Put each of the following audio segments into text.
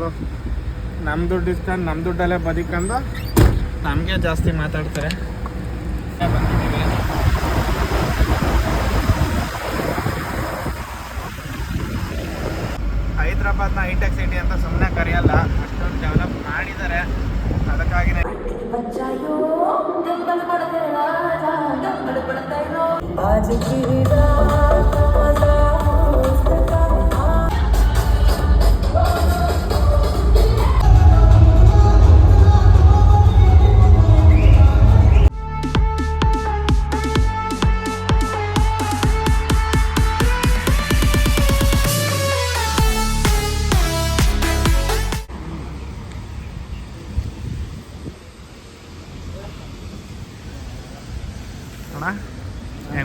ಮಕ್ಕಳು ನಮ್ಮ ದುಡ್ಡು ಇಸ್ಕೊಂಡು ನಮ್ಮ ದುಡ್ಡಲ್ಲೇ ಬದುಕಂದು ನಮಗೆ ಜಾಸ್ತಿ ಮಾತಾಡ್ತಾರೆ ಬಂದಿದ್ದೀವಿ ಹೈದ್ರಾಬಾದ್ನ ಹೈಟೆಕ್ ಸಿಟಿ ಅಂತ ಸುಮ್ಮನೆ ಕರೆಯಲ್ಲ ಅಷ್ಟೊಂದು ಡೆವಲಪ್ ಮಾಡಿದ್ದಾರೆ ಅದಕ್ಕಾಗಿನೇ बचाइयो दंगल पड़ते राजा दंगल पड़ते रो आज की रात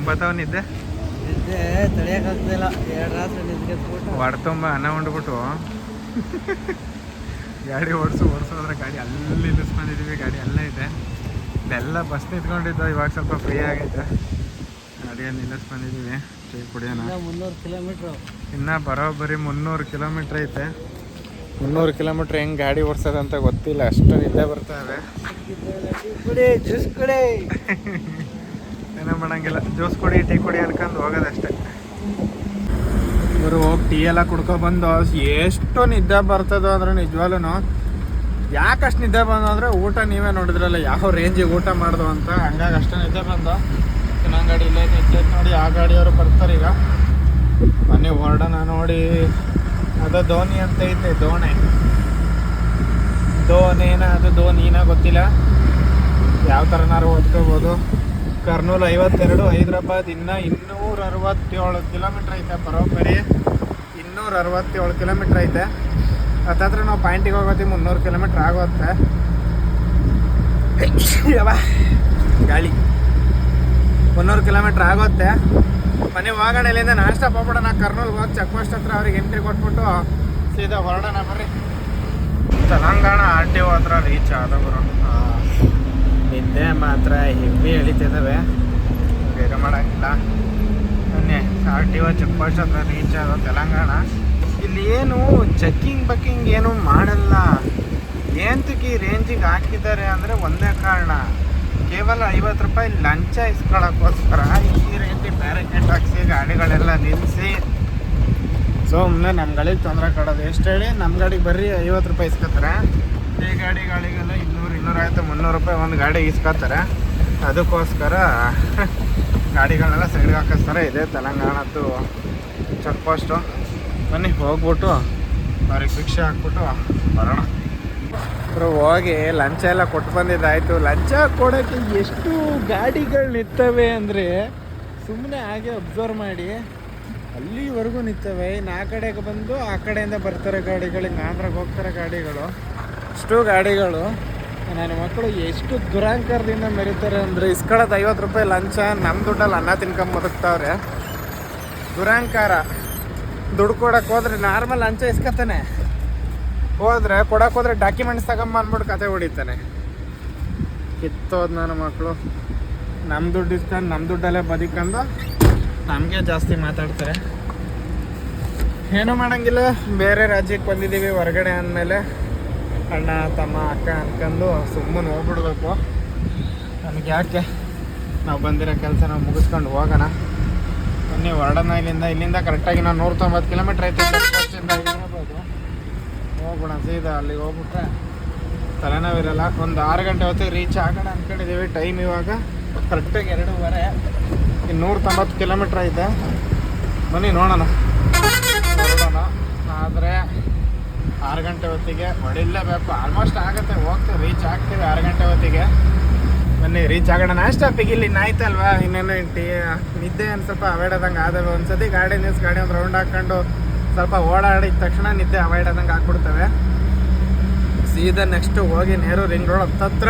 ಬರ್ತಾವ ನಿದ್ದೆ ತಡೆಯೋಕ್ಕಾಗ್ತಿಲ್ಲ ಎರಡು ರಾತ್ರಿ ನಿದ್ದೆ ಹೊಡ ತುಂಬ ಅನ್ನ ಉಂಡ್ಬಿಟ್ಟು. ಗಾಡಿ ಓಡಿಸು ಓಡಿಸೋದ್ರೆ ಗಾಡಿ ಅಲ್ಲಿ ನಿಲ್ಲಿಸ್ಕೊಂಡಿದೀವಿ ಗಾಡಿ ಅಲ್ಲೇ ಇದೆ. ಇಲ್ಲೆಲ್ಲ ಬಸ್ ನಿಂತ್ಕೊಂಡಿದ್ದು ಇವಾಗ ಸ್ವಲ್ಪ ಫ್ರೀ ಆಗೈತೆ ಗಾಡಿಯಲ್ಲಿ ನಿಲ್ಲಿಸ್ಕೊಂಡಿದ್ದೀವಿ ಟೀ ಕುಡಿಯೋಣ. ಮುನ್ನೂರು ಕಿಲೋಮೀಟ್ರು. ಇನ್ನ ಬರೋಬ್ಬರಿ ಮುನ್ನೂರು ಕಿಲೋಮೀಟ್ರ್ ಐತೆ. ಮುನ್ನೂರು ಕಿಲೋಮೀಟ್ರ್ ಹೆಂಗೆ ಗಾಡಿ ಓಡಿಸೋದಂತ ಗೊತ್ತಿಲ್ಲ ಅಷ್ಟು ನಿದ್ದೆ ಬರ್ತಾವೆ ಇದೆ. ಕುಡಿ ಜ್ಯೂಸ್ ಕುಡಿ. ಏನೋ ಮಾಡಂಗಿಲ್ಲ. ಜ್ಯೂಸ್ ಕೊಡಿ, ಟೀ ಕೊಡಿ ಅನ್ಕೊಂಡು ಹೋಗೋದಷ್ಟೇ. ಇವರು ಹೋಗಿ ಟೀ ಎಲ್ಲ ಕುಡ್ಕೊಬಂದು ಎಷ್ಟು ನಿದ್ದೆ ಬರ್ತದೋ ಅಂದ್ರೆ ನಿಜವಾಗ್ಲೂ ಯಾಕೆ ಅಷ್ಟು ನಿದ್ದೆ ಬಂದು ಅಂದರೆ ಊಟ ನೀವೇ ನೋಡಿದ್ರಲ್ಲ, ಯಾವ ರೇಂಜಿಗೆ ಊಟ ಮಾಡ್ದು ಅಂತ. ಹಂಗಾಗಿ ಅಷ್ಟು ನಿದ್ದೆ ಬಂದು. ಇನ್ನೊಂದು ಗಾಡಿ ಇಲ್ಲೇ ನೋಡಿ, ಆ ಗಾಡಿಯವರು ಬರ್ತಾರೆ ಈಗ. ಮನೆ ಹೊರಡೋಣ ನೋಡಿ. ಅದು ಧೋನಿ ಅಂತ ಐತೆ ದೋಣೆ ಧೋನೇನ, ಅದು ಧೋನಿನ ಗೊತ್ತಿಲ್ಲ. ಯಾವ ಥರನಾರು ಓದ್ಕೋಬೋದು. ಕರ್ನೂಲ್ ಐವತ್ತೆರಡು ಹೈದ್ರಾಬಾದ್ ಇನ್ನ ಇನ್ನೂರ ಅರವತ್ತೇಳು ಕಿಲೋಮೀಟ್ರ್ ಐತೆ ಬರೋಬ್ಬರಿ ಇನ್ನೂರ ಅರವತ್ತೇಳು ಕಿಲೋಮೀಟ್ರ್ ಐತೆ. ಹತ್ತತ್ರ ನಾವು ಪಾಯಿಂಟಿಗೆ ಹೋಗೋತಿ ಮುನ್ನೂರು ಕಿಲೋಮೀಟ್ರ್ ಆಗುತ್ತೆ. ಗಾಳಿ. ಮುನ್ನೂರು ಕಿಲೋಮೀಟ್ರ್ ಆಗುತ್ತೆ. ಮನೆ ಹೋಗೋಣ ಇಲ್ಲಿಂದ ನಾಷ್ಟ ಹೋಗ್ಬಿಡೋಣ ಕರ್ನೂಲ್ಗೆ ಹೋಗಿ ಚೆಕ್ ಪೋಸ್ಟ್ ಹತ್ರ ಅವ್ರಿಗೆ ಎಂಟ್ರಿ ಕೊಟ್ಬಿಟ್ಟು ಸೀದಾ ಹೊರಡೋಣ ಬರ್ರಿ. ತೆಲಂಗಾಣ ಆರ್ ಟಿ ಒ ಹತ್ರ ರೀಚ್ ಆದವರು ನಿದ್ದೆ ಮಾತ್ರ ಹೆವಿ ಎಳಿತಿದ್ದಾವೆ ಬೇರೆ ಮಾಡೋಕ್ಕಿಲ್ಲ ಮೊನ್ನೆ R T O check post ಹತ್ರ ರೀಚ್ ಆಗೋ ತೆಲಂಗಾಣ. ಇಲ್ಲಿ ಏನು ಚೆಕ್ಕಿಂಗ್ ಬಕ್ಕಿಂಗ್ ಏನು ಮಾಡಲ್ಲ. ಏಂತಕ್ಕೆ ಈ ರೇಂಜಿಗೆ ಹಾಕಿದ್ದಾರೆ ಅಂದರೆ ಒಂದೇ ಕಾರಣ. ಕೇವಲ ಐವತ್ತು ರೂಪಾಯಿ ಲಂಚ ಇಸ್ಕೊಳ್ಳೋಕ್ಕೋಸ್ಕರ ಈ ರೇಂಜಿಗೆ ಬ್ಯಾರಿಕೇಡ್ ಹಾಕ್ಸಿ ಗಾಡಿಗಳೆಲ್ಲ ನಿಲ್ಲಿಸಿ ಸುಮ್ಮನೆ ನಮ್ಮ ಗಾಡಿಗೆ ತೊಂದರೆ ಕೊಡೋದು. ಎಷ್ಟು ಹೇಳಿ ನಮ್ಮ ಗಾಡಿಗೆ ಬರ್ರಿ, ಐವತ್ತು ರೂಪಾಯಿ ಇಸ್ಕೊತಾರೆ. ಈ ಗಾಡಿಗಳಿಗೆಲ್ಲ ಇನ್ನೂರು ಆಯ್ತು, ಮುನ್ನೂರು ರೂಪಾಯಿ ಒಂದು ಗಾಡಿ ಇಸ್ಕೊತಾರೆ ಅದಕ್ಕೋಸ್ಕರ ಗಾಡಿಗಳನ್ನೆಲ್ಲ ಸೈಡ್ಗೆ ಹಾಕಿಸ್ತಾರೆ. ಇದೆ ತೆಲಂಗಾಣದ್ದು ಚೆಕ್ ಪೋಸ್ಟು. ಬನ್ನಿ, ಹೋಗ್ಬಿಟ್ಟು ಅವ್ರಿಗೆ ಭಿಕ್ಷೆ ಹಾಕ್ಬಿಟ್ಟು ಬರೋಣ. ಅವರು ಹೋಗಿ ಲಂಚ ಎಲ್ಲ ಕೊಟ್ಟು ಬಂದಿದ್ದಾಯಿತು. ಲಂಚ ಕೊಡೋಕ್ಕೆ ಎಷ್ಟು ಗಾಡಿಗಳು ನಿಂತವೆ ಅಂದರೆ ಸುಮ್ಮನೆ ಹಾಗೆ ಅಬ್ಸರ್ವ್ ಮಾಡಿ. ಅಲ್ಲಿವರೆಗೂ ನಿಂತವೆ. ಇನ್ನು ಆ ಕಡೆಗೆ ಬಂದು ಆ ಕಡೆಯಿಂದ ಬರ್ತಾರೆ ಗಾಡಿಗಳು ಆಂಧ್ರಕ್ಕೆ ಹೋಗ್ತಾರೆ ಗಾಡಿಗಳು. ಇಷ್ಟು ಗಾಡಿಗಳು. ನನ್ನ ಮಕ್ಕಳು ಎಷ್ಟು ದುರಾಂಕಾರದಿಂದ ಮೆರೀತಾರೆ ಅಂದರೆ ಇಸ್ಕೊಳ್ಳೋದು ಐವತ್ತು ರೂಪಾಯಿ ಲಂಚ ನಮ್ಮ ದುಡ್ಡಲ್ಲಿ ಅನ್ನ ತಿನ್ಕೊಂಡ್ ಬದುಕ್ತಾವ್ರೆ. ದುರಾಂಕಾರ. ದುಡ್ಡು ಕೊಡಕ್ಕೆ ಹೋದ್ರೆ ನಾರ್ಮಲ್ ಲಂಚ ಇಸ್ಕೊತಾನೆ. ಹೋದ್ರೆ ಕೊಡಕ್ಕೆ ಹೋದ್ರೆ ಡಾಕ್ಯುಮೆಂಟ್ಸ್ ತಗೊಂಬ ಅಂದ್ಬಿಟ್ಟು ಕತೆ ಹೊಡಿತಾನೆ. ಕಿತ್ತೋದು ನನ್ನ ಮಕ್ಕಳು ನಮ್ಮ ದುಡ್ಡು ಇಸ್ಕೊಂಡು ನಮ್ಮ ದುಡ್ಡಲ್ಲೇ ಬದುಕಂದು ನಮಗೆ ಜಾಸ್ತಿ ಮಾತಾಡ್ತಾರೆ. ಏನೂ ಮಾಡೋಂಗಿಲ್ಲ. ಬೇರೆ ರಾಜ್ಯಕ್ಕೆ ಬಂದಿದ್ದೀವಿ, ಹೊರಗಡೆ ಅಂದಮೇಲೆ. ಅಣ್ಣ, ತಮ್ಮ, ಅಕ್ಕ ಅನ್ಕೊಂಡು ಸುಮ್ಮನೆ ಹೋಗ್ಬಿಡ್ಬೇಕು. ನಮಗೆ ಯಾಕೆ? ನಾವು ಬಂದಿರೋ ಕೆಲಸ ನಾವು ಮುಗಿಸ್ಕೊಂಡು ಹೋಗೋಣ. ಬನ್ನಿ, ಹೊರಡೋಣ ಇಲ್ಲಿಂದ. ಇಲ್ಲಿಂದ ಕರೆಕ್ಟಾಗಿ ನಾವು ನೂರ ತೊಂಬತ್ತು ಕಿಲೋಮೀಟ್ರ್ ಐತೆ. ಹೋಗ್ಬಿಡೋಣ, ಸೀದಾ ಅಲ್ಲಿಗೆ ಹೋಗ್ಬಿಟ್ರೆ. ತಲೆನೋವಿರಲ್ಲ. ಒಂದು ಆರು ಗಂಟೆ ಹೊತ್ತಿಗೆ ರೀಚ್ ಆಗೋಣ ಅಂದ್ಕೊಂಡಿದ್ದೀವಿ ಟೈಮ್ ಇವಾಗ ಕರೆಕ್ಟಾಗಿ ಎರಡೂವರೆ. ಇನ್ನು ನೂರ ತೊಂಬತ್ತು ಕಿಲೋಮೀಟ್ರ್ ಐತೆ. ಬನ್ನಿ, ನೋಡೋಣ. ನೋಡೋಣ. ಆದರೆ ಆರು ಗಂಟೆ ಹೊತ್ತಿಗೆ ಹೊಡಿಲೇಬೇಕು. ಆಲ್ಮೋಸ್ಟ್ ಆಗುತ್ತೆ ಹೋಗ್ತೀವಿ ರೀಚ್ ಆಗ್ತೀವಿ ಆರು ಗಂಟೆ ಹೊತ್ತಿಗೆ. ಬನ್ನಿ ರೀಚ್ ಆಗೋಣ. ನಾಷ್ಟ ಇಲ್ಲಿ ಆಯ್ತಲ್ವಾ ಇನ್ನೇನು ಟೀ, ನಿದ್ದೆ ಒಂದು ಸ್ವಲ್ಪ ಅವಾಯ್ಡ್ ಆದಂಗೆ ಆದವೆ. ಒಂದ್ಸತಿ ಗಾಡಿ ನಿಲ್ಸಿ ಗಾಡಿ ಒಂದು ರೌಂಡ್ ಹಾಕ್ಕೊಂಡು ಸ್ವಲ್ಪ ಓಡಾಡಿದ ತಕ್ಷಣ ನಿದ್ದೆ ಅವಾಯ್ಡ್ ಆದಂಗೆ ಹಾಕ್ಬಿಡ್ತವೆ ಸೀದಾ ನೆಕ್ಸ್ಟ್ ಹೋಗಿ ನೇರು ರಿಂಗ್ ರೋಡ್ ಹತ್ತತ್ರ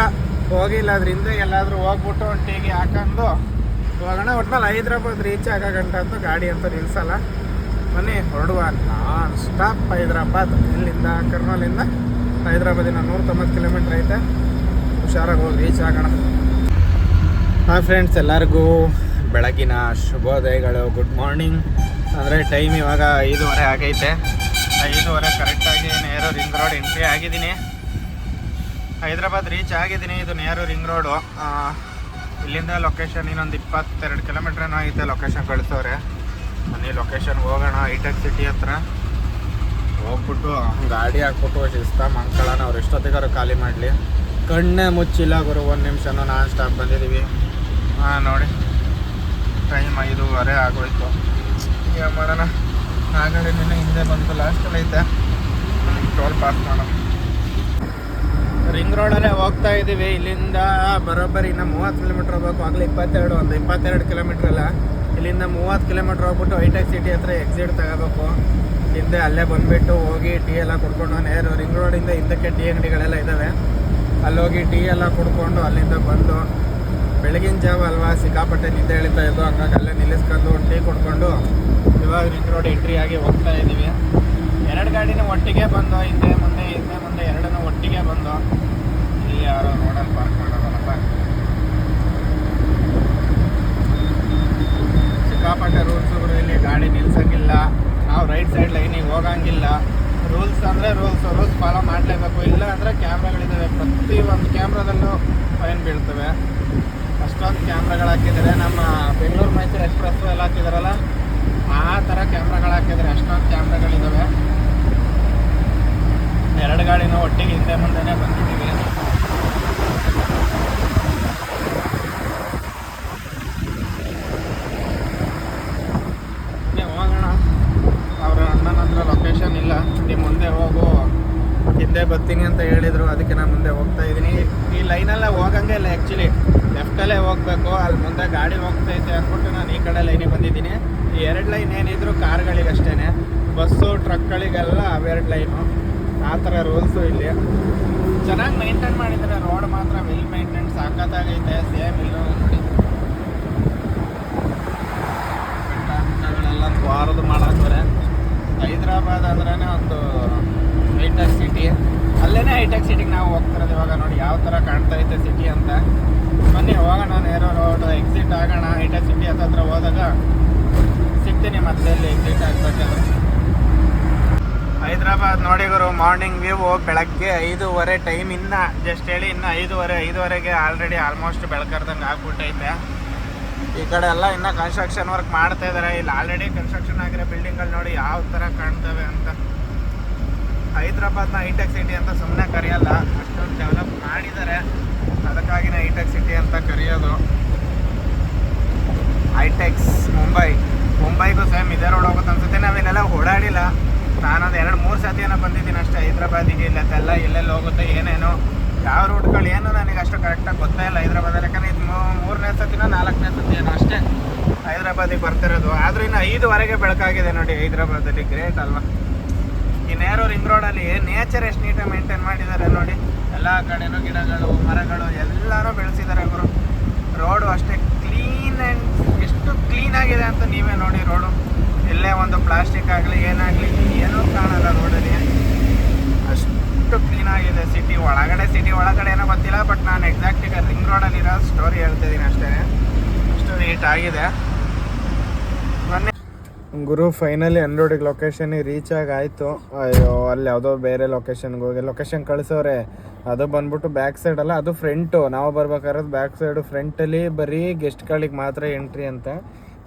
ಹೋಗಿಲ್ಲ ಅದ್ರ ಹಿಂದೆ ಎಲ್ಲಾದರೂ ಹೋಗ್ಬಿಟ್ಟು ಒಂದು ಟೀಗೆ ಹಾಕೊಂಡು ಹೋಗೋಣ. ಒಟ್ನಲ್ಲಿ ಹೈದ್ರಾಬಾದ್ ರೀಚ್ ಆಗೋ ಗಂಟೆ ಅಂತೂ ಗಾಡಿ ಅಂತೂ ನಿಲ್ಸಲ್ಲ. ಬನ್ನಿ ಹೊರಡುವ ನಾನ್ ಸ್ಟಾಪ್ ಹೈದರಾಬಾದ್. ಇಲ್ಲಿಂದ ಕರ್ನೂಲಿಂದ ಹೈದರಾಬಾದಿನ ನೂರ ತೊಂಬತ್ತು ಕಿಲೋಮೀಟ್ರ್ ಐತೆ. ಹುಷಾರಾಗಿ ಹೋಗಿ ರೀಚ್ ಆಗೋಣ. ಹಾಯ್ ಫ್ರೆಂಡ್ಸ್ ಎಲ್ಲರಿಗೂ ಬೆಳಗಿನ ಶುಭೋದಯಗಳು. ಗುಡ್ ಮಾರ್ನಿಂಗ್ ಅಂದರೆ ಟೈಮ್ ಇವಾಗ ಐದೂವರೆ ಆಗೈತೆ. ಐದೂವರೆ ಕರೆಕ್ಟಾಗಿ ನೇರು ರಿಂಗ್ ರೋಡ್ ಎಂಟ್ರಿ ಆಗಿದ್ದೀನಿ. ಹೈದ್ರಾಬಾದ್ ರೀಚ್ ಆಗಿದ್ದೀನಿ. ಇದು ನೇರು ರಿಂಗ್ ರೋಡು ಇಲ್ಲಿಂದ ಲೊಕೇಶನ್ ಇನ್ನೊಂದು ಇಪ್ಪತ್ತೆರಡು ಕಿಲೋಮೀಟ್ರ್ ಏನೋ ಐತೆ ಲೊಕೇಶನ್ ಕಳಿಸೋರೆ. ಬನ್ನಿ ಲೊಕೇಶನ್ ಹೋಗೋಣ ಐಟೆಕ್ ಸಿಟಿ ಹತ್ರ. ಹೋಗ್ಬಿಟ್ಟು ಗಾಡಿ ಹಾಕ್ಬಿಟ್ಟು, ಶಿಸ್ತ ಮಂಕಳನ ಅವ್ರು ಎಷ್ಟೊತ್ತಿಗಾರು ಖಾಲಿ ಮಾಡಲಿ. ಕಣ್ಣೇ ಮುಚ್ಚಿಲ್ಲ ಗುರು, ಒಂದು ನಿಮಿಷನೂ ನಾನ್ ಸ್ಟಾಪ್ ಬಂದಿದ್ದೀವಿ ಹಾಂ, ನೋಡಿ. ಟೈಮ್ ಐದೂವರೆ ಆಗೋಯ್ತು. ಈಗ ಮಾಡೋಣ? ಆ ಗಾಡಿ ನಿನ್ನೆ ಹಿಂದೆ ಬಂತು ಲಾಸ್ಟಲ್ಲಿ ಐತೆ. ಟೋಲ್ ಪಾಸ್ ಮಾಡೋಣ. ರಿಂಗ್ ರೋಡಲ್ಲೇ ಹೋಗ್ತಾ ಇದ್ದೀವಿ ಇಲ್ಲಿಂದ ಬರೋಬ್ಬರಿ ಇನ್ನು ಮೂವತ್ತು ಕಿಲೋಮೀಟ್ರ್ ಹೋಗ್ಬೇಕು. ಆಗಲೇ ಇಪ್ಪತ್ತೆರಡು, ಒಂದು ಇಪ್ಪತ್ತೆರಡು ಕಿಲೋಮೀಟ್ರ್ ಅಲ್ಲ. ಇಲ್ಲಿಂದ ಮೂವತ್ತು ಕಿಲೋಮೀಟ್ರ್ ಹೋಗ್ಬಿಟ್ಟು ಹೈಟೆಕ್ ಸಿಟಿ ಹತ್ರ ಎಕ್ಸಿಟ್ ತಗೋಬೇಕು. ಹಿಂದೆ ಅಲ್ಲೇ ಬಂದುಬಿಟ್ಟು ಹೋಗಿ ಟೀ ಎಲ್ಲ ಕುಡ್ಕೊಂಡು ನೇರು ರಿಂಗ್ ರೋಡಿಂದ ಹಿಂದಕ್ಕೆ ಟೀ ಅಂಗಡಿಗಳೆಲ್ಲ ಇದ್ದಾವೆ ಅಲ್ಲಿ ಹೋಗಿ ಟೀ ಎಲ್ಲ ಕುಡ್ಕೊಂಡು ಅಲ್ಲಿಂದ ಬಂದು ಬೆಳಗಿನ ಜಾವ ಅಲ್ವಾ ಸಿಕ್ಕಾಪಟ್ಟೆ ನಿದ್ದೆ ಎಳಿತಾ ಇದ್ದು ಹಂಗಾಗಿ ಅಲ್ಲೇ ನಿಲ್ಲಿಸ್ಕೊಂಡು ಟೀ ಕುಡ್ಕೊಂಡು ಇವಾಗ ರಿಂಗ್ ರೋಡ್ ಎಂಟ್ರಿ ಆಗಿ ಹೋಗ್ತಾ ಇದ್ದೀವಿ. ಎರಡು ಗಾಡಿನೂ ಒಟ್ಟಿಗೆ ಬಂದು, ಹಿಂದೆ ಮುಂದೆ ಹಿಂದೆ ಮುಂದೆ ಎರಡನ್ನೂ ಒಟ್ಟಿಗೆ ಬಂದು ಇಲ್ಲಿ ಯಾರೋ ರೋಡಲ್ಲಿ ಪಾರ್ಕ್ ಮಾಡೋದಲ್ಲಪ್ಪ ಸಿಕ್ಕಾಪಟ್ಟೆ ರೂಲ್ಸ್ಗಳು ಇಲ್ಲಿ ಗಾಡಿ ನಿಲ್ಸೋಂಗಿಲ್ಲ. ನಾವು ರೈಟ್ ಸೈಡ್ ಲೈನಿಗೆ ಹೋಗಂಗಿಲ್ಲ. ರೂಲ್ಸ್ ಅಂದರೆ ರೂಲ್ಸ್ ರೂಲ್ಸ್ ಫಾಲೋ ಮಾಡಲೇಬೇಕು. ಇಲ್ಲ ಅಂದರೆ ಕ್ಯಾಮ್ರಾಗಳಿದ್ದಾವೆ ಪ್ರತಿ ಒಂದು ಕ್ಯಾಮ್ರಾದಲ್ಲೂ ಫೈನ್ ಬೀಳ್ತವೆ. ಅಷ್ಟೊಂದು ಕ್ಯಾಮ್ರಾಗಳು ಹಾಕಿದ್ದಾರೆ. ನಮ್ಮ ಬೆಂಗಳೂರು ಮೈಸೂರು ಎಕ್ಸ್ಪ್ರೆಸ್ಸು ಎಲ್ಲ ಹಾಕಿದಾರಲ್ಲ, ಆ ಥರ ಕ್ಯಾಮ್ರಾಗಳು ಹಾಕಿದ್ದಾರೆ. ಅಷ್ಟೊಂದು ಕ್ಯಾಮ್ರಾಗಳಿದ್ದಾವೆ ಎರಡು ಗಾಡಿನೂ ಒಟ್ಟಿಗೆ ಹಿಂದೆ ಮುಂದೆನೇ ಬಂದಿದ್ದೀವಿ ಮುಂದೆ ಹೋಗೋಣ ಅವ್ರ ಅಣ್ಣನ ಹತ್ರ ಲೊಕೇಶನ್ ಇಲ್ಲ ನೀವು ಮುಂದೆ ಹೋಗು ಹಿಂದೆ ಬರ್ತೀನಿ ಅಂತ ಹೇಳಿದರು. ಅದಕ್ಕೆ ನಾನು ಮುಂದೆ ಹೋಗ್ತಾ ಇದ್ದೀನಿ. ಈ ಲೈನಲ್ಲೇ ಹೋಗಂಗೆ ಇಲ್ಲ ಆ್ಯಕ್ಚುಲಿ ಲೆಫ್ಟಲ್ಲೇ ಹೋಗಬೇಕು. ಅಲ್ಲಿ ಮುಂದೆ ಗಾಡಿ ಹೋಗ್ತೈತೆ ಅಂದ್ಬಿಟ್ಟು ನಾನು ಈ ಕಡೆ ಲೈನಿಗೆ ಬಂದಿದ್ದೀನಿ. ಈ ಎರಡು ಲೈನ್ ಏನಿದ್ರು ಕಾರ್ಗಳಿಗಷ್ಟೇ ಬಸ್ಸು ಟ್ರಕ್ಗಳಿಗೆಲ್ಲ ಅವೆರಡು ಲೈನು ಆ ಥರ ರೂಲ್ಸು ಇಲ್ಲಿ. ಚೆನ್ನಾಗಿ ಮೈಂಟೈನ್ ಮಾಡಿದ್ದಾರೆ. ರೋಡ್ ಮಾತ್ರ ವೆಲ್ ಮೈಂಟೈನ್ ಸಾಕತ್ತಾಗೈತೆ. ಸೇಮ್ ಇಲ್ಲ. ನೋಡಿ ಬೆಟ್ಟ ಹೈದ್ರಾಬಾದ್ ಅಂದ್ರೇ ಒಂದು ಹೈಟೆಕ್ ಸಿಟಿ ಅಲ್ಲೇ ಹೈಟೆಕ್ ಸಿಟಿಗೆ ನಾವು ಹೋಗ್ತಿರೋದು ಇವಾಗ ನೋಡಿ, ಯಾವ ಥರ ಕಾಣ್ತಾ ಐತೆ ಸಿಟಿ ಅಂತ. ಬನ್ನಿ, ಹೋಗೋಣ ನೇರೋ ರೋಡ್ ಎಕ್ಸಿಟ್ ಆಗೋಣ. ಹೈಟೆಕ್ ಸಿಟಿ ಹತ್ರ ಹೋದಾಗ ಸಿಗ್ತೀನಿ ಮತ್ತೆ ಅಲ್ಲಿ ಎಕ್ಸಿಟ್ ಆಗ್ಬೇಕಾದ್ರೆ ಹೈದ್ರಾಬಾದ್ ನೋಡಿ ಗುರು ಮಾರ್ನಿಂಗ್ ವ್ಯೂ ಬೆಳಗ್ಗೆ ಐದೂವರೆ ಟೈಮ್ ಇನ್ನ ಜಸ್ಟ್ ಹೇಳಿ ಇನ್ನು ಐದೂವರೆ, ಐದುವರೆಗೆ ಆಲ್ರೆಡಿ ಆಲ್ಮೋಸ್ಟ್ ಬೆಳಕರ್ದಂಗೆ ಆಗ್ಬಿಟ್ಟೈತೆ. ಈ ಕಡೆ ಎಲ್ಲ ಇನ್ನೂ ಕನ್ಸ್ಟ್ರಕ್ಷನ್ ವರ್ಕ್ ಮಾಡ್ತಾ ಇದ್ದಾರೆ ಇಲ್ಲಿ ಆಲ್ರೆಡಿ ಕನ್ಸ್ಟ್ರಕ್ಷನ್ ಆಗಿರೋ ಬಿಲ್ಡಿಂಗ್ಗಳು ನೋಡಿ ಯಾವ ಥರ ಕಾಣ್ತವೆ ಅಂತ. ಹೈದ್ರಾಬಾದ್ನ ಹೈಟೆಕ್ ಸಿಟಿ ಅಂತ ಸುಮ್ಮನೆ ಕರೆಯಲ್ಲ, ಅಷ್ಟೊಂದು ಡೆವಲಪ್ ಮಾಡಿದ್ದಾರೆ ಅದಕ್ಕಾಗಿನೇ ಹೈಟೆಕ್ ಸಿಟಿ ಅಂತ ಕರೆಯೋದು. ಹೈಟೆಕ್ಸ್ ಮುಂಬೈ. ಮುಂಬೈಗೂ ಸೇಮ್ ಇದೇ ರೋಡ್ ಹೋಗುತ್ತೆ ಅನ್ಸುತ್ತೆ. ನಾವಿಲ್ಲೆಲ್ಲ ಓಡಾಡಿಲ್ಲ. ನಾನೊಂದು ಎರಡು ಮೂರು ಸತಿ ಏನೋ ಬಂದಿದ್ದೀನಿ ಅಷ್ಟೇ. ಹೈದ್ರಾಬಾದಿಗೆ ಇಲ್ಲತ್ತೆಲ್ಲ ಎಲ್ಲೆಲ್ಲಿ ಹೋಗುತ್ತೆ, ಏನೇನು. ಯಾವ ರೂಟ್ಗಳು ಏನು ನನಗೆ ಅಷ್ಟು ಕರೆಕ್ಟಾಗಿ ಗೊತ್ತೇ ಇಲ್ಲ ಹೈದ್ರಾಬಾದಲ್ಲಿ ಯಾಕಂದ್ರೆ ಇದು ಮೂರನೇ ಸತಿನೋ, ನಾಲ್ಕನೇ ಸತಿ ಏನೋ ಅಷ್ಟೇ. ಹೈದ್ರಾಬಾದಿಗೆ ಬರ್ತಿರೋದು. ಆದ್ರೂ ಇನ್ನು ಐದುವರೆಗೆ ಬೆಳಕಾಗಿದೆ ನೋಡಿ ಹೈದ್ರಾಬಾದಲ್ಲಿ ಗ್ರೇಟ್ ಅಲ್ವಾ? ನೇರು ರಿಂಗ್ ರೋಡಲ್ಲಿ ನೇಚರ್ ಎಷ್ಟು ನೀಟಾಗಿ ಮೇಂಟೈನ್ ಮಾಡಿದ್ದಾರೆ ನೋಡಿ. ಎಲ್ಲ ಕಡೆನೂ ಗಿಡಗಳು, ಮರಗಳು ಎಲ್ಲನೂ ಬೆಳೆಸಿದ್ದಾರೆ ಅವರು ರೋಡು ಅಷ್ಟೇ ಕ್ಲೀನ್ ಆ್ಯಂಡ್ ಎಷ್ಟು ಕ್ಲೀನ್ ಆಗಿದೆ ಅಂತ ನೀವೇ ನೋಡಿ ರೋಡು ಎಲ್ಲೇ ಒಂದು ಪ್ಲಾಸ್ಟಿಕ್ ಆಗಲಿ, ಏನಾಗಲಿ, ಏನೂ ಕಾಣಲ್ಲ ರೋಡಲ್ಲಿ ಅಷ್ಟು ಕ್ಲೀನ್ ಆಗಿದೆ ಸಿಟಿ ಒಳಗಡೆ ಸಿಟಿ ಒಳಗಡೆ ಏನೋ ಗೊತ್ತಿಲ್ಲ ಬಟ್ ನಾನು ಎಕ್ಸಾಕ್ಟ್ ಈಗ ರಿಂಗ್ ರೋಡಲ್ಲಿರೋ ಸ್ಟೋರಿ ಹೇಳ್ತಿದ್ದೀನಿ ಅಷ್ಟೇ. ಅಷ್ಟು ನೀಟ್ ಆಗಿದೆ. ಮೊನ್ನೆ ಗುರು ಫೈನಲಿ ಅನ್ರೋಡಿಗೆ ಲೊಕೇಶನಿಗೆ ರೀಚ್ ಆಗಿ ಆಯಿತು ಅಯ್ಯೋ, ಅಲ್ಲಿ ಯಾವುದೋ ಬೇರೆ ಲೊಕೇಶನ್ಗೆ ಹೋಗಿ ಲೊಕೇಶನ್ ಕಳಿಸೋರೆ. ಅದು ಬಂದ್ಬಿಟ್ಟು ಬ್ಯಾಕ್ ಸೈಡ್ ಅಲ್ಲ, ಅದು ಫ್ರಂಟು ನಾವು ಬರ್ಬೇಕಾಗಿರೋದು ಬ್ಯಾಕ್ ಸೈಡು ಫ್ರಂಟಲ್ಲಿ ಬರೀ ಗೆಸ್ಟ್ಗಳಿಗೆ ಮಾತ್ರ ಎಂಟ್ರಿ ಅಂತ.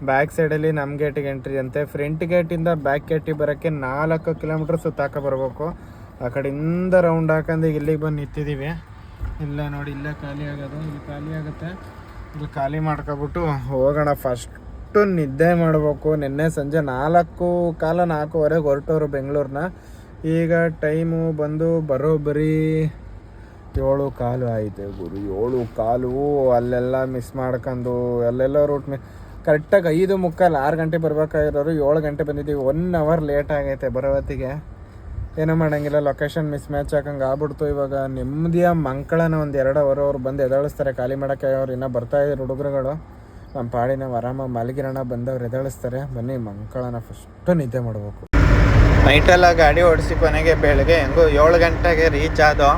ಬ್ಯಾಕ್ ಸೈಡಲ್ಲಿ ನಮ್ಮ ಗೇಟಿಗೆ ಎಂಟ್ರಿ ಅಂತೆ. ಫ್ರಂಟ್ ಗೇಟಿಂದ ಬ್ಯಾಕ್ ಗೇಟಿಗೆ ಬರೋಕ್ಕೆ ನಾಲ್ಕು ಕಿಲೋಮೀಟ್ರ್ ಸುತ್ತಾಕ ಬರಬೇಕು. ಆ ಕಡೆಯಿಂದ ರೌಂಡ್ ಹಾಕೊಂಡು ಈಗ ಇಲ್ಲಿಗೆ ಬಂದು ನಿಂತಿದ್ದೀವಿ ಇಲ್ಲ ನೋಡಿ, ಇಲ್ಲೇ ಖಾಲಿ ಆಗೋದು. ಇಲ್ಲಿ ಖಾಲಿ ಆಗುತ್ತೆ. ಇಲ್ಲಿ ಖಾಲಿ ಮಾಡ್ಕೊಬಿಟ್ಟು ಹೋಗೋಣ ಫಸ್ಟು ನಿದ್ದೆ ಮಾಡಬೇಕು. ನಿನ್ನೆ ಸಂಜೆ ನಾಲ್ಕು, ಕಾಲ ನಾಲ್ಕೂವರೆಗೆ ಹೊರಟೋರು ಬೆಂಗಳೂರನ್ನ ಈಗ ಟೈಮು ಬಂದು ಬರೋಬ್ಬರಿ ಏಳು ಕಾಲು ಆಯಿತು ಗುರು. ಏಳು ಕಾಲು ಅಲ್ಲೆಲ್ಲ ಮಿಸ್ ಮಾಡ್ಕೊಂಡು, ಅಲ್ಲೆಲ್ಲ ರೂಟ್ ಮಿ ಕರೆಕ್ಟಾಗಿ ಐದು ಮುಕ್ಕಾಲು ಆರು ಗಂಟೆ ಬರ್ಬೇಕಾಗಿರೋರು ಏಳು ಗಂಟೆ ಬಂದಿದ್ದೀವಿ. ಒನ್ ಅವರ್ ಲೇಟ್ ಆಗೈತೆ ಬರೋವತ್ತಿಗೆ. ಏನೂ ಮಾಡೋಂಗಿಲ್ಲ. ಲೊಕೇಶನ್ ಮಿಸ್ ಮ್ಯಾಚ್ ಹಾಕಂಗೆ ಆಗ್ಬಿಡ್ತು ಇವಾಗ. ನೆಮ್ಮದಿಯ ಮಂಕಳನ ಒಂದು ಎರಡು ಅವರ್ ಅವ್ರು ಬಂದು ಎದಾಳಿಸ್ತಾರೆ ಖಾಲಿ ಮಾಡೋಕ್ಕೆ ಅವ್ರು ಇನ್ನೂ ಬರ್ತಾಯಿದ್ರು ಹುಡುಗರುಗಳು. ನಮ್ಮ ಪಾಡಿನ ಆರಾಮಾಗಿ ಮಲಗಿರೋಣ ಬಂದವ್ರು ಎದಳಿಸ್ತಾರೆ ಬನ್ನಿ ಮಂಕಳನ ಫಸ್ಟು ನಿದ್ದೆ ಮಾಡಬೇಕು. ನೈಟೆಲ್ಲ ಗಾಡಿ ಓಡಿಸಿ ಕೊನೆಗೆ ಬೆಳಗ್ಗೆ ಹೆಂಗೋ ಏಳು ಗಂಟೆಗೆ ರೀಚ್ ಆದೋ,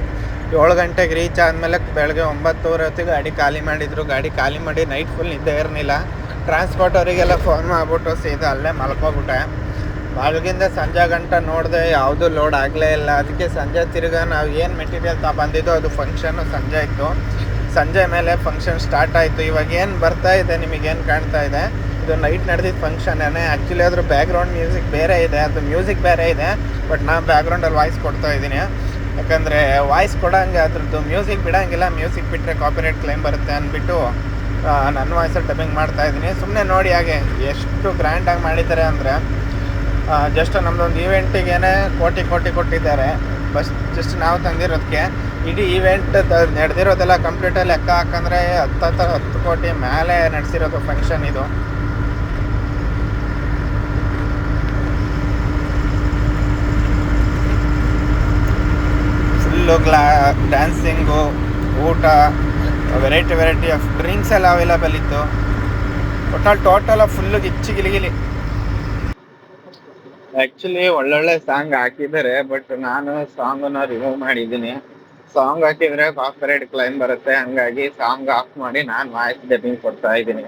ಏಳು ಗಂಟೆಗೆ ರೀಚ್ ಆದಮೇಲೆ ಬೆಳಗ್ಗೆ ಒಂಬತ್ತುವರೆ ಹೊತ್ತಿಗೆ ಗಾಡಿ ಖಾಲಿ ಮಾಡಿದ್ರು. ಗಾಡಿ ಖಾಲಿ ಮಾಡಿ ನೈಟ್ ಫುಲ್ ನಿದ್ದೆ ಇರಲಿಲ್ಲ. ಟ್ರಾನ್ಸ್ಪೋರ್ಟ್ ಅವರಿಗೆಲ್ಲ ಫೋನ್ ಮಾಡಿಬಿಟ್ಟು ಸೀದಾ ಅಲ್ಲೇ ಮಲ್ಕೋಬಿಟ್ಟೆ. ಬೆಳಗಿಂದ ಸಂಜೆ ಗಂಟ ನೋಡಿದೆ ಯಾವುದೂ ಲೋಡ್ ಆಗಲೇ ಇಲ್ಲ. ಅದಕ್ಕೆ ಸಂಜೆ ತಿರ್ಗಾ ನಾವು ಏನು ಮೆಟೀರಿಯಲ್ ತಗೊಂಡಿದ್ದೋ ಅದು ಫಂಕ್ಷನ್ನು ಸಂಜೆ ಇತ್ತು ಸಂಜೆ ಮೇಲೆ ಫಂಕ್ಷನ್ ಸ್ಟಾರ್ಟ್ ಆಯಿತು. ಇವಾಗ ಏನು ಬರ್ತಾ ಇದೆ ನಿಮಗೇನು ಕಾಣ್ತಾ ಇದೆ? ಇದು ನೈಟ್ ನಡೆದಿದ್ದ ಫಂಕ್ಷನ್ನೇ ಆ್ಯಕ್ಚುಲಿ ಅದ್ರ ಬ್ಯಾಕ್ಗ್ರೌಂಡ್ ಮ್ಯೂಸಿಕ್ ಬೇರೆ ಇದೆ. ಅದು ಮ್ಯೂಸಿಕ್ ಬೇರೆ ಇದೆ ಬಟ್ ನಾನು ಬ್ಯಾಕ್ಗ್ರೌಂಡಲ್ಲಿ ವಾಯ್ಸ್ ಕೊಡ್ತಾ ಇದ್ದೀನಿ. ಯಾಕಂದರೆ ವಾಯ್ಸ್ ಕೊಡೋಂಗೆ, ಅದ್ರದ್ದು ಮ್ಯೂಸಿಕ್ ಬಿಡೋಂಗಿಲ್ಲ. ಮ್ಯೂಸಿಕ್ ಬಿಟ್ಟರೆ ಕಾಪಿರೇಟ್ ಕ್ಲೈಮ್ ಬರುತ್ತೆ ಅಂದ್ಬಿಟ್ಟು ನನ್ನ ವಾಯ್ಸಲ್ಲಿ ಡಬ್ಬಿಂಗ್ ಮಾಡ್ತಾ ಇದ್ದೀನಿ. ಸುಮ್ಮನೆ ನೋಡಿ ಹಾಗೆ, ಎಷ್ಟು ಗ್ರ್ಯಾಂಡಾಗಿ ಮಾಡಿದ್ದಾರೆ ಅಂದರೆ ಜಸ್ಟ್ ನಮ್ಮದೊಂದು ಈವೆಂಟಿಗೇನೆ ಕೋಟಿ ಕೋಟಿ ಕೊಟ್ಟಿದ್ದಾರೆ. ಬಸ್ ಜಸ್ಟ್ ನಾವು ತಂದಿರೋದಕ್ಕೆ ಇಡೀ ಈವೆಂಟ್ ನಡೆದಿರೋದೆಲ್ಲ ಕಂಪ್ಲೀಟ್ ಲೆಕ್ಕ ಹಾಕಂದ್ರೆ ಹತ್ತು ಹತ್ತು ಕೋಟಿ ಮೇಲೆ ನಡೆಸಿರೋದು ಫಂಕ್ಷನ್ ಇದು. ಫುಲ್ಲು ಗ್ಲಾ ಡ್ಯಾನ್ಸಿಂಗು ಊಟ ವೆರೈಟಿ ವೆರೈಟಿ ಆಫ್ ಡ್ರಿಂಕ್ಸ್ ಎಲ್ಲ ಅವೈಲಬಲ್ ಇತ್ತು. ಒಟ್ಟಲ್ಲಿ ಟೋಟಲ್ ಫುಲ್ಲು ಗಿಚ್ಚಿ ಗಿಲಿಗಿಲಿ ಆ್ಯಕ್ಚುಲಿ ಒಳ್ಳೊಳ್ಳೆ ಸಾಂಗ್ ಹಾಕಿದ್ದಾರೆ ಬಟ್ ನಾನು ಸಾಂಗನ್ನು ರಿಮೂವ್ ಮಾಡಿದ್ದೀನಿ. ಸಾಂಗ್ ಹಾಕಿದ್ರೆ ಕಾಪರೇಟ್ ಕ್ಲೈಮ್ ಬರುತ್ತೆ. ಹಂಗಾಗಿ ಸಾಂಗ್ ಆಫ್ ಮಾಡಿ ನಾನು ವಾಯ್ಸ್ ಡಬ್ಬಿಂಗ್ ಕೊಡ್ತಾ ಇದ್ದೀನಿ.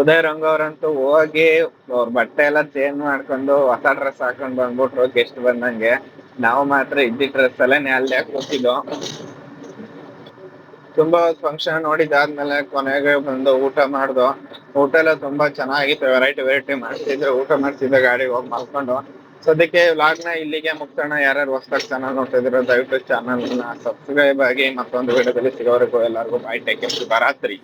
ಉದಯ್ ರಂಗ್ ಅವರಂತೂ ಹೋಗಿ ಅವ್ರ ಬಟ್ಟೆ ಎಲ್ಲ ಚೇಂಜ್ ಮಾಡ್ಕೊಂಡು ಹೊಸ ಡ್ರೆಸ್ ಹಾಕೊಂಡು ಬಂದ್ಬಿಟ್ರು ಗೆಸ್ಟ್ ಬಂದಂಗೆ. ನಾವು ಮಾತ್ರ ಇದ್ದಿದ್ದ ಡ್ರೆಸ್ ಅಲ್ಲೇ ಅಲ್ಲೇ ಕೂತಿದ್ದು ತುಂಬಾ ಫಂಕ್ಷನ್ ನೋಡಿದಾದ್ಮೇಲೆ ಕೊನೆಗೆ ಬಂದು ಊಟ ಮಾಡ್ದು. ಊಟ ಎಲ್ಲ ತುಂಬಾ ಚೆನ್ನಾಗಿತ್ತು. ವೆರೈಟಿ ವೆರೈಟಿ ಮಾಡ್ತಿದ್ರು. ಊಟ ಮಾಡ್ತಿದ್ದೆ ಗಾಡಿಗೆ ಹೋಗಿ ಮಲ್ಕೊಂಡು. ಸದ್ಯಕ್ಕೆ ವ್ಲಾಗ್ನ ಇಲ್ಲಿಗೆ ಮುಗ್ಸೋಣ. ಯಾರ್ಯಾರು ಹೊಸದಾಗಿ ಚಾನಲ್ ನೋಡ್ತಿದ್ರು ದಯವಿಟ್ಟು ಚಾನಲ್ನ ಸಬ್ಸ್ಕ್ರೈಬ್ ಆಗಿ ಮತ್ತೊಂದು ವಿಡಿಯೋದಲ್ಲಿ ಸಿಗೋವರೆಗೂ ಎಲ್ಲರಿಗೂ ಬಾಯ್ ಟೇಕ್ ಶುಭರಾತ್ರಿ.